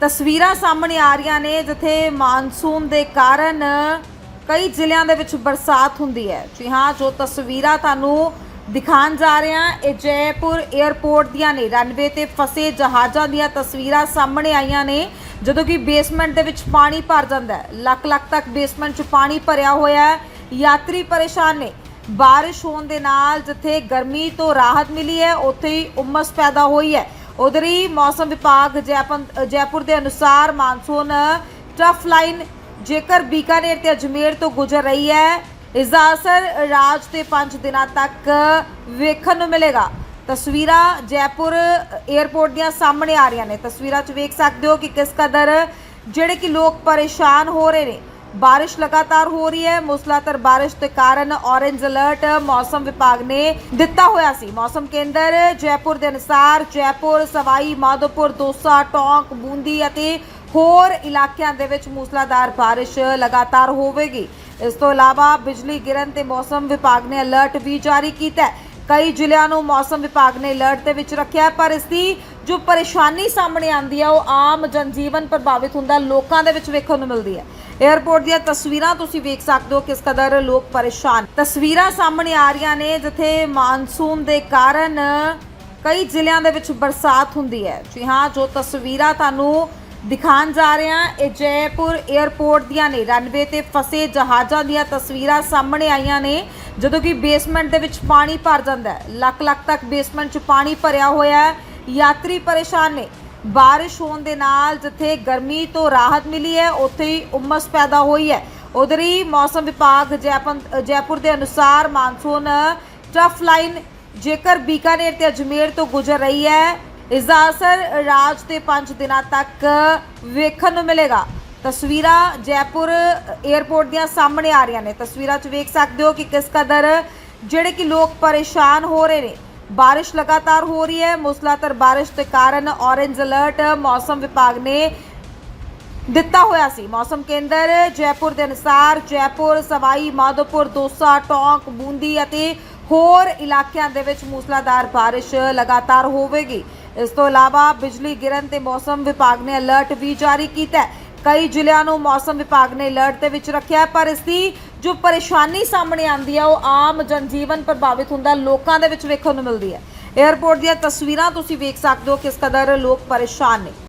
ਤਸਵੀਰਾਂ ਸਾਹਮਣੇ ਆ ਰਹੀਆਂ ਨੇ ਜਿੱਥੇ ਮਾਨਸੂਨ ਦੇ ਕਾਰਨ ਕਈ ਜ਼ਿਲ੍ਹਿਆਂ ਦੇ ਵਿੱਚ ਬਰਸਾਤ ਹੁੰਦੀ ਹੈ। ਜੀ ਹਾਂ, ਜੋ ਤਸਵੀਰਾਂ ਤੁਹਾਨੂੰ ਦਿਖਾਉਣ ਜਾ ਰਹੇ ਹਾਂ, ਇਹ ਜੈਪੁਰ 에ਅਰਪੋਰਟ ਦੀਆਂ ਨੇ। ਰਨਵੇ ਤੇ ਫਸੇ ਜਹਾਜ਼ਾਂ ਦੀਆਂ ਤਸਵੀਰਾਂ ਸਾਹਮਣੇ ਆਈਆਂ ਨੇ, ਜਦੋਂ ਕਿ ਬੇਸਮੈਂਟ ਦੇ ਵਿੱਚ ਪਾਣੀ ਭਰ ਜਾਂਦਾ ਹੈ। ਲੱਖ ਲੱਖ ਤੱਕ ਬੇਸਮੈਂਟ 'ਚ ਪਾਣੀ ਭਰਿਆ ਹੋਇਆ ਹੈ। ਯਾਤਰੀ ਪਰੇਸ਼ਾਨ ਨੇ। ਬਾਰਿਸ਼ ਹੋਣ ਦੇ ਨਾਲ ਜਿੱਥੇ ਗਰਮੀ ਤੋਂ ਰਾਹਤ ਮਿਲੀ ਹੈ, ਉੱਥੇ ਹੀ ਉਮਸ ਪੈਦਾ ਹੋਈ ਹੈ। ਉਧਰ ਹੀ ਮੌਸਮ ਵਿਭਾਗ ਜੈਪਨ ਜੈਪੁਰ ਦੇ ਅਨੁਸਾਰ ਮਾਨਸੂਨ ਟਫ ਲਾਈਨ ਜੇਕਰ ਬੀਕਾਨੇਰ ਤੇ ਅਜਮੇਰ ਤੋਂ ਗੁਜ਼ਰ ਰਹੀ ਹੈ, ਇਸ ਦਾ ਅਸਰ ਰਾਜ ਤੇ 5 ਦਿਨਾਂ ਤੱਕ ਵੇਖਣ ਨੂੰ ਮਿਲੇਗਾ। ਤਸਵੀਰਾਂ ਜੈਪੁਰ 에ਅਰਪੋਰਟ ਦੀਆਂ ਸਾਹਮਣੇ ਆ ਰਹੀਆਂ ਨੇ। ਤਸਵੀਰਾਂ 'ਚ ਵੇਖ ਸਕਦੇ ਹੋ ਕਿ ਕਿਸ ਕਦਰ ਜਿਹੜੇ ਕਿ ਲੋਕ ਪਰੇਸ਼ਾਨ ਹੋ ਰਹੇ ਨੇ। ਬਾਰਿਸ਼ ਲਗਾਤਾਰ ਹੋ ਰਹੀ ਹੈ। ਮੁਸਲਾਧਾਰ ਬਾਰਿਸ਼ ਦੇ ਕਾਰਨ ਔਰੇਂਜ ਅਲਰਟ ਮੌਸਮ ਵਿਭਾਗ ਨੇ ਦਿੱਤਾ ਹੋਇਆ ਸੀ। ਮੌਸਮ ਕੇਂਦਰ ਜੈਪੁਰ ਦੇ ਅਨੁਸਾਰ ਜੈਪੁਰ, ਸਵਾਈ, ਮਾਧੋਪੁਰ, ਦੋਸਾ, ਟੋਂਕ, ਬੂੰਦੀ ਅਤੇ ਹੋਰ ਇਲਾਕਿਆਂ ਦੇ ਵਿੱਚ ਮੂਸਲਾਧਾਰ ਬਾਰਿਸ਼ ਲਗਾਤਾਰ ਹੋਵੇਗੀ। ਇਸ ਤੋਂ ਇਲਾਵਾ ਬਿਜਲੀ ਗਿਰਨ ਤੇ ਮੌਸਮ ਵਿਭਾਗ ਨੇ ਅਲਰਟ ਵੀ ਜਾਰੀ ਕੀਤਾ ਹੈ। ਕਈ ਜ਼ਿਲ੍ਹਿਆਂ ਨੂੰ ਮੌਸਮ ਵਿਭਾਗ ਨੇ ਅਲਰਟ ਦੇ ਵਿੱਚ ਰੱਖਿਆ ਪਰ ਇਸ ਦੀ ਜੋ ਪਰੇਸ਼ਾਨੀ ਸਾਹਮਣੇ ਆਉਂਦੀ ਹੈ, ਉਹ ਆਮ ਜਨਜੀਵਨ ਪ੍ਰਭਾਵਿਤ ਹੁੰਦਾ ਲੋਕਾਂ ਦੇ ਵਿੱਚ ਵੇਖਣ ਨੂੰ ਮਿਲਦੀ ਹੈ। 에ਅਰਪੋਰਟ ਦੀਆਂ ਤਸਵੀਰਾਂ ਤੁਸੀਂ ਵੇਖ ਸਕਦੇ ਹੋ ਕਿਸ ਕਦਰ ਲੋਕ ਪਰੇਸ਼ਾਨ। ਤਸਵੀਰਾਂ ਸਾਹਮਣੇ ਆ ਰਹੀਆਂ ਨੇ ਜਿੱਥੇ ਮਾਨਸੂਨ ਦੇ ਕਾਰਨ ਕਈ ਜ਼ਿਲ੍ਹਿਆਂ ਦੇ ਵਿੱਚ ਬਰਸਾਤ ਹੁੰਦੀ ਹੈ। ਜੀ ਹਾਂ, ਜੋ ਤਸਵੀਰਾਂ ਤੁਹਾਨੂੰ ਦਿਖਾਉਣ ਜਾ ਰਹੇ ਹਾਂ, ਇਹ ਜੈਪੁਰ 에ਅਰਪੋਰਟ ਦੀਆਂ ਨੇ। ਰਨਵੇ ਤੇ ਫਸੇ ਜਹਾਜ਼ਾਂ ਦੀਆਂ ਤਸਵੀਰਾਂ ਸਾਹਮਣੇ ਆਈਆਂ ਨੇ, ਜਦੋਂ ਕਿ ਬੇਸਮੈਂਟ ਦੇ ਵਿੱਚ ਪਾਣੀ ਭਰ ਜਾਂਦਾ ਹੈ। ਲੱਖ ਲੱਖ ਤੱਕ ਬੇਸਮੈਂਟ 'ਚ ਪਾਣੀ ਭਰਿਆ ਹੋਇਆ ਹੈ। ਯਾਤਰੀ ਪਰੇਸ਼ਾਨ ਨੇ। ਬਾਰਿਸ਼ ਹੋਣ ਦੇ ਨਾਲ ਜਿੱਥੇ ਗਰਮੀ ਤੋਂ ਰਾਹਤ ਮਿਲੀ ਹੈ, ਉੱਥੇ ਹੀ ਉਮਸ ਪੈਦਾ ਹੋਈ ਹੈ। ਉਧਰ ਹੀ ਮੌਸਮ ਵਿਭਾਗ ਜੈਪਨ ਜੈਪੁਰ ਦੇ ਅਨੁਸਾਰ ਮਾਨਸੂਨ ਟਫ ਲਾਈਨ ਜੇਕਰ ਬੀਕਾਨੇਰ ਤੇ ਅਜਮੇਰ ਤੋਂ ਗੁਜ਼ਰ ਰਹੀ ਹੈ, ਇਸ ਦਾ ਅਸਰ ਰਾਜ ਤੇ 5 ਦਿਨਾਂ ਤੱਕ ਵੇਖਣ ਨੂੰ ਮਿਲੇਗਾ। ਤਸਵੀਰਾਂ ਜੈਪੁਰ 에ਅਰਪੋਰਟ ਦੀਆਂ ਸਾਹਮਣੇ ਆ ਰਹੀਆਂ ਨੇ। ਤਸਵੀਰਾਂ 'ਚ ਵੇਖ ਸਕਦੇ ਹੋ ਕਿ ਕਿਸ ਕਦਰ ਜਿਹੜੇ ਕਿ ਲੋਕ ਪਰੇਸ਼ਾਨ ਹੋ ਰਹੇ ਨੇ। ਬਾਰਿਸ਼ ਲਗਾਤਾਰ ਹੋ ਰਹੀ ਹੈ। ਮੁਸਲਾਧਾਰ ਬਾਰਿਸ਼ ਦੇ ਕਾਰਨ ਔਰੇਂਜ ਅਲਰਟ ਮੌਸਮ ਵਿਭਾਗ ਨੇ ਦਿੱਤਾ ਹੋਇਆ ਸੀ। ਮੌਸਮ ਕੇਂਦਰ ਜੈਪੁਰ ਦੇ ਅਨੁਸਾਰ ਜੈਪੁਰ, ਸਵਾਈ, ਮਾਧੋਪੁਰ, ਦੋਸਾ, ਟੋਂਕ, ਬੂੰਦੀ ਅਤੇ ਹੋਰ ਇਲਾਕਿਆਂ ਦੇ ਵਿੱਚ ਮੂਸਲਾਧਾਰ ਬਾਰਿਸ਼ ਲਗਾਤਾਰ ਹੋਵੇਗੀ। ਇਸ ਤੋਂ ਇਲਾਵਾ ਬਿਜਲੀ ਗਿਰਨ ਤੇ ਮੌਸਮ ਵਿਭਾਗ ਨੇ ਅਲਰਟ ਵੀ ਜਾਰੀ ਕੀਤਾ ਹੈ। ਕਈ ਜ਼ਿਲ੍ਹਿਆਂ ਨੂੰ ਮੌਸਮ ਵਿਭਾਗ ਨੇ ਅਲਰਟ ਦੇ ਵਿੱਚ ਰੱਖਿਆ ਪਰ ਇਸ ਦੀ ਜੋ ਪਰੇਸ਼ਾਨੀ ਸਾਹਮਣੇ ਆਉਂਦੀ ਹੈ ਉਹ ਆਮ ਜਨਜੀਵਨ ਪ੍ਰਭਾਵਿਤ ਹੁੰਦਾ, ਲੋਕਾਂ ਦੇ ਵਿੱਚ ਵੇਖਣ ਨੂੰ ਮਿਲਦੀ ਹੈ। 에ਅਰਪੋਰਟ ਦੀਆਂ ਤਸਵੀਰਾਂ ਤੁਸੀਂ ਵੇਖ ਸਕਦੇ ਹੋ ਕਿਸ ਕਦਰ ਲੋਕ ਪਰੇਸ਼ਾਨ ਨੇ।